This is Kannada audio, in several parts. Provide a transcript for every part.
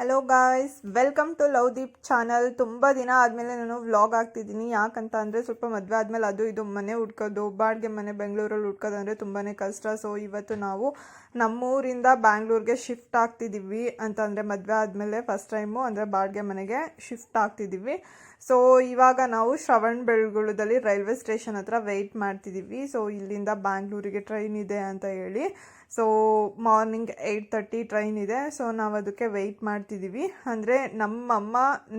Hello guys welcome to Lovedeep channel ತುಂಬ ದಿನ ಆದಮೇಲೆ ನಾನು ವ್ಲಾಗ್ ಆಗ್ತಿದ್ದೀನಿ ಯಾಕಂತ ಅಂದರೆ ಸ್ವಲ್ಪ ಮದುವೆ ಆದಮೇಲೆ ಅದು ಇದು ಮನೆ ಹುಡ್ಕೋದು, ಬಾಡಿಗೆ ಮನೆ ಬೆಂಗಳೂರಲ್ಲಿ ಹುಡ್ಕೋದು ಅಂದರೆ ತುಂಬಾ ಕಷ್ಟ. ಸೊ ಇವತ್ತು ನಾವು ನಮ್ಮೂರಿಂದ ಬ್ಯಾಂಗ್ಳೂರಿಗೆ ಶಿಫ್ಟ್ ಆಗ್ತಿದ್ದೀವಿ ಅಂತ ಅಂದರೆ ಮದುವೆ ಆದಮೇಲೆ ಫಸ್ಟ್ ಟೈಮು ಅಂದರೆ ಬಾಡಿಗೆ ಮನೆಗೆ ಶಿಫ್ಟ್ ಆಗ್ತಿದ್ದೀವಿ ಸೊ ಇವಾಗ ನಾವು ಶ್ರವಣ್ ಬೆಳಗುಳದಲ್ಲಿ ರೈಲ್ವೆ ಸ್ಟೇಷನ್ ಹತ್ರ ವೆಯ್ಟ್ ಮಾಡ್ತಿದ್ದೀವಿ ಸೊ ಇಲ್ಲಿಂದ ಬ್ಯಾಂಗ್ಳೂರಿಗೆ ಟ್ರೈನ್ ಇದೆ ಅಂತ ಹೇಳಿ. So morning eight thirty train ಇದೆ. ಸೊ ನಾವು ಅದಕ್ಕೆ ವೆಯ್ಟ್ ಮಾಡ್ತಿದ್ದೀವಿ ಅಂದರೆ ನಮ್ಮಮ್ಮ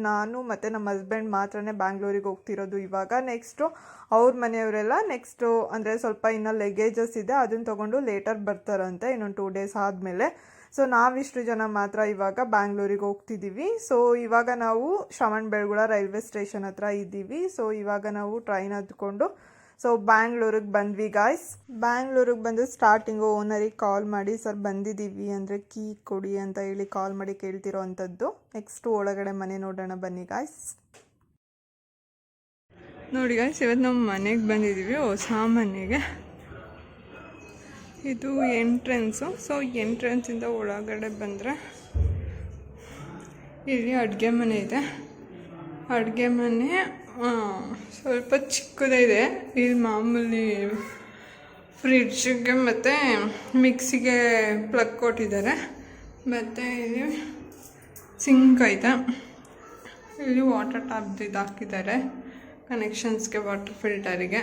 ನಾನು ಮತ್ತು ನಮ್ಮ ಹಸ್ಬೆಂಡ್ ಮಾತ್ರನೇ ಬ್ಯಾಂಗ್ಳೂರಿಗೆ ಹೋಗ್ತಿರೋದು ಇವಾಗ. ನೆಕ್ಸ್ಟು ಅವ್ರ ಮನೆಯವರೆಲ್ಲ ನೆಕ್ಸ್ಟು ಅಂದರೆ ಸ್ವಲ್ಪ ಇನ್ನು ಲಗೇಜಸ್ ಇದೆ. ಅದನ್ನು ತೊಗೊಂಡು ಲೇಟರ್ ಬರ್ತಾರಂತೆ ಇನ್ನೊಂದು ಟೂ ಡೇಸ್ ಆದಮೇಲೆ. ಸೊ ನಾವಿಷ್ಟು ಜನ ಮಾತ್ರ ಇವಾಗ ಬ್ಯಾಂಗ್ಳೂರಿಗೆ ಹೋಗ್ತಿದ್ದೀವಿ ಸೊ ಇವಾಗ ನಾವು ಶ್ರವಣ್ ಬೆಳಗುಳ ರೈಲ್ವೆ ಸ್ಟೇಷನ್ ಹತ್ರ ಇದ್ದೀವಿ. ಸೊ ಇವಾಗ ನಾವು ಟ್ರೈನ್ ಹತ್ಕೊಂಡು ಸೊ ಬ್ಯಾಂಗ್ಳೂರಿಗೆ ಬಂದ್ವಿ ಗಾಯ್ಸ್ ಬ್ಯಾಂಗ್ಳೂರಿಗೆ ಬಂದು ಸ್ಟಾರ್ಟಿಂಗು ಓನರಿಗೆ ಕಾಲ್ ಮಾಡಿ, ಸರ್, ಬಂದಿದ್ದೀವಿ ಅಂದರೆ ಕೀ ಕೊಡಿ ಅಂತ ಹೇಳಿ ಕಾಲ್ ಮಾಡಿ ಕೇಳ್ತಿರೋ ಅಂಥದ್ದು. ನೆಕ್ಸ್ಟು ಒಳಗಡೆ ಮನೆ ನೋಡೋಣ ಬನ್ನಿ ಗಾಯ್ಸ್ ನೋಡಿ ಗಾಯ್ಸ್ ಇವತ್ತು ನಾವು ಮನೆಗೆ ಬಂದಿದ್ದೀವಿ, ಹೊಸ ಮನೆಗೆ. ಇದು ಎಂಟ್ರೆನ್ಸು ಸೊ ಎಂಟ್ರೆನ್ಸಿಂದ ಒಳಗಡೆ ಬಂದರೆ ಇಲ್ಲಿ ಅಡುಗೆ ಮನೆ ಇದೆ. ಅಡುಗೆ ಮನೆ ಸ್ವಲ್ಪ ಚಿಕ್ಕದೇ ಇದೆ. ಇಲ್ಲಿ ಮಾಮೂಲಿ ಫ್ರಿಡ್ಜಿಗೆ ಮತ್ತು ಮಿಕ್ಸಿಗೆ ಪ್ಲಗ್ ಕೊಟ್ಟಿದ್ದಾರೆ. ಮತ್ತು ಇಲ್ಲಿ ಸಿಂಕ್ ಐತೆ. ಇಲ್ಲಿ ವಾಟರ್ ಟ್ಯಾಪ್ ಇದು ಹಾಕಿದ್ದಾರೆ. ಕನೆಕ್ಷನ್ಸ್ಗೆ ವಾಟರ್ ಫಿಲ್ಟರಿಗೆ.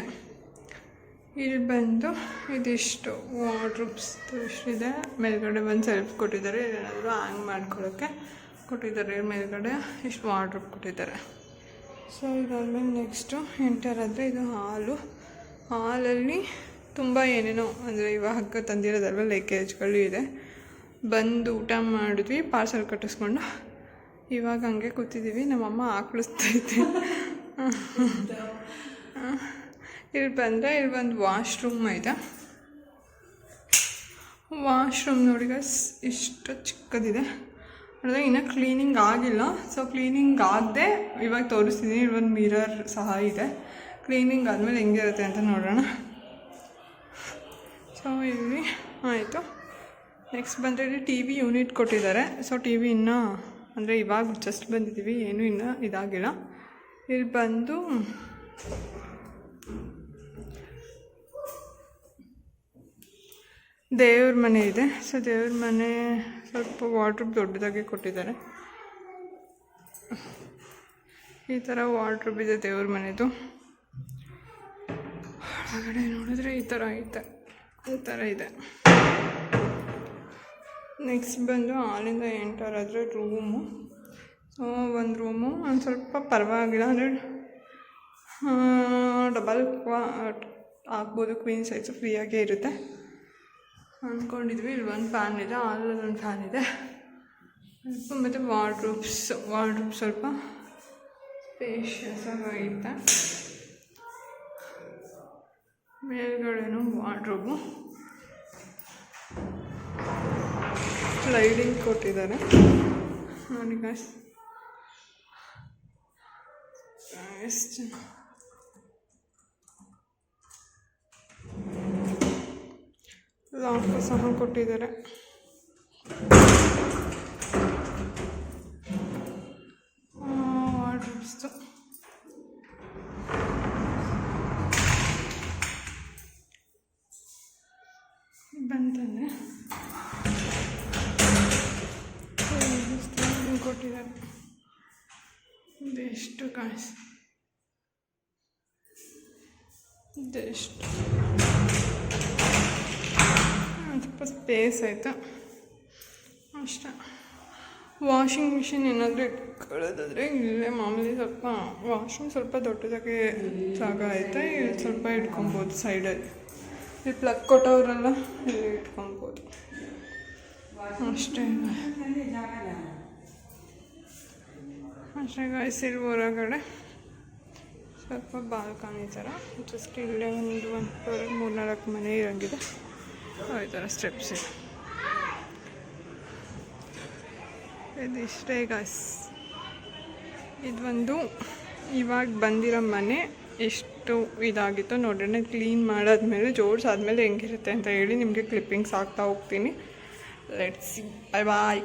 ಇಲ್ಲಿ ಬಂದು ಇದಿಷ್ಟು ವಾಟ್ರೂಪ್ಸ್ದು ಇಷ್ಟಿದೆ. ಮೇಲ್ಗಡೆ ಬಂದು ಸೆಲ್ಫ್ ಕೊಟ್ಟಿದ್ದಾರೆ. ಏನಾದರೂ ಹ್ಯಾಂಗ್ ಮಾಡ್ಕೊಳ್ಳೋಕ್ಕೆ ಕೊಟ್ಟಿದ್ದಾರೆ. ಮೇಲ್ಗಡೆ ಇಷ್ಟು ವಾಟ್ರೂಪ್ ಕೊಟ್ಟಿದ್ದಾರೆ. ಸೊ ಇದಾದ್ಮೇಲೆ ನೆಕ್ಸ್ಟು ಎಂಟರ್ ಆದರೆ ಇದು ಹಾಲು. ಹಾಲಲ್ಲಿ ತುಂಬ ಏನೇನೋ, ಅಂದರೆ ಇವಾಗ ತಂದಿರೋದಲ್ವ ಲೇಕೇಜ್ಗಳು ಇದೆ. ಬಂದು ಊಟ ಮಾಡಿದ್ವಿ ಪಾರ್ಸಲ್ ಕಟ್ಟಿಸ್ಕೊಂಡು. ಇವಾಗ ಹಂಗೆ ಕೂತಿದ್ದೀವಿ ನಮ್ಮಮ್ಮ ಆಕಳಿಸ್ತೈತೆ ಇಲ್ಲಿ ಬಂದರೆ ಇಲ್ಲಿ ಒಂದು ವಾಶ್ರೂಮ್ ಐತೆ ವಾಶ್ರೂಮ್ ನೋಡಿ ಗಸ್ ಇಷ್ಟು ಚಿಕ್ಕದಿದೆ. ಅಂದರೆ ಇನ್ನೂ ಕ್ಲೀನಿಂಗ್ ಆಗಿಲ್ಲ. ಸೊ ಕ್ಲೀನಿಂಗ್ ಆಗದೆ ಇವಾಗ ತೋರಿಸ್ತೀನಿ. ಇಲ್ಲಿ ಒಂದು ಮಿರರ್ ಸಹ ಇದೆ. ಕ್ಲೀನಿಂಗ್ ಆದಮೇಲೆ ಹೆಂಗಿರುತ್ತೆ ಅಂತ ನೋಡೋಣ. ಸೊ ಇಲ್ಲಿ ಆಯಿತು. ನೆಕ್ಸ್ಟ್ ಬಂದರೆ ಟಿ ವಿ ಯೂನಿಟ್ ಕೊಟ್ಟಿದ್ದಾರೆ. ಸೊ ಟಿ ವಿ ಇನ್ನೂ ಅಂದರೆ ಇವಾಗ ಜಸ್ಟ್ ಬಂದಿದ್ದೀವಿ ಏನೂ ಇನ್ನೂ ಇದಾಗಿಲ್ಲ. ಇಲ್ಲಿ ಬಂದು ದೇವ್ರ ಮನೆ ಇದೆ. ಸೊ ದೇವ್ರ ಮನೆ ಸ್ವಲ್ಪ ವಾಟ್ರೂಬ್ ದೊಡ್ಡದಾಗಿ ಕೊಟ್ಟಿದ್ದಾರೆ. ಈ ಥರ ವಾಟ್ರೂಬ್ ಇದೆ ದೇವ್ರ ಮನೆದು. ಒಳಗಡೆ ನೋಡಿದ್ರೆ ಈ ಥರ ಐತೆ. ಈ ಥರ ಇದೆ. ನೆಕ್ಸ್ಟ್ ಬಂದು ಹಾಲಿಂದ ಎಂಟರ್ ಆದರೆ ರೂಮು ಸೊ ಒಂದು ರೂಮು ಒಂದು ಸ್ವಲ್ಪ ಪರವಾಗಿಲ್ಲ. ಅಂದರೆ ಡಬಲ್ ಹಾಕ್ಬೋದು. ಕ್ವೀನ್ ಸೈಜು ಫ್ರೀಯಾಗೇ ಇರುತ್ತೆ. ಅಂದ್ಕೊಂಡಿದ್ವಿ. ಇಲ್ಲಿ ಒಂದು ಫ್ಯಾನ್ ಇದೆ ಅಲ್ಲಲ್ಲಿ ಒಂದು ಫ್ಯಾನ್ ಇದೆ. ಸ್ವಲ್ಪ ಮತ್ತು ವಾರ್ಡ್ರೂಪ್ಸ್ ವಾರ್ಡ್ರೂಪ್ ಸ್ವಲ್ಪ ಸ್ಪೇಷಿಯಸ್ ಆಗೈತೆ ಮೇಲ್ಗಡೆನೂ ವಾರ್ಡ್ರೂಬು ಸ್ಲೈಡಿಂಗ್ ಕೊಟ್ಟಿದ್ದಾರೆ. ಗಾಯ್ಸ್ ಎಷ್ಟು ಜನ ಲಾಕ್ ಸಹ ಕೊಟ್ಟಿದ್ದಾರೆ ವಾರ್ಡ್ರೋಬ್ಸ್ದು ಬಂತಂದರೆ ಕೊಟ್ಟಿದ್ದಾರೆ ಇದೆಷ್ಟು ಕಾಸು ಇದೆಷ್ಟು ಒಂದ್ ಸ್ವಲ್ಪ ಸ್ಪೇಸ್ ಆಯಿತು? ಅಷ್ಟೇ. ವಾಷಿಂಗ್ ಮಿಷಿನ್ ಏನಾದರೂ ಇಟ್ಕೊಳ್ಳೋದಾದರೆ ಇಲ್ಲೇ ಮಾಮೂಲಿ ಸ್ವಲ್ಪ ವಾಶ್ರೂಮ್ ಸ್ವಲ್ಪ ದೊಡ್ಡದಾಗಿ ಜಾಗ ಐತೆ ಇಲ್ಲಿ ಸ್ವಲ್ಪ ಇಟ್ಕೊಬೋದು ಸೈಡಲ್ಲಿ ಇಲ್ಲಿ ಪ್ಲಗ್ ಕೊಟ್ಟವರೆಲ್ಲ ಇಲ್ಲಿ ಇಟ್ಕೊಬೋದು. ಅಷ್ಟೇ. ಅಷ್ಟೇ ಗಾಯ್ಸ್ ಹೊರಗಡೆ ಸ್ವಲ್ಪ ಬಾಲ್ಕನಿ ಥರ ಜಸ್ಟ್ ಇಲ್ಲೇ ಒಂದು ಒಂದು, ಮೂರ್ನಾಲ್ಕು ಮನೆ ಇರೋಂಗಿದೆ. ಈ ಥರ ಸ್ಟೆಪ್ಸ್ ಇದು. ಇಷ್ಟೇ ಗಾಯ್ಸ್ ಇದೊಂದು ಇವಾಗ ಬಂದಿರೋ ಮನೆ ಎಷ್ಟು ಇದಾಗಿತ್ತು ನೋಡೋಣ ಕ್ಲೀನ್ ಮಾಡಾದ್ಮೇಲೆ, ಜೋಡ್ಸಾದ್ಮೇಲೆ ಹೆಂಗಿರುತ್ತೆ ಅಂತ ಹೇಳಿ ನಿಮಗೆ ಕ್ಲಿಪ್ಪಿಂಗ್ಸ್ ಹಾಕ್ತಾ ಹೋಗ್ತೀನಿ. ಲೆಟ್ಸ್ ಬಾಯ್ ಬಾಯ್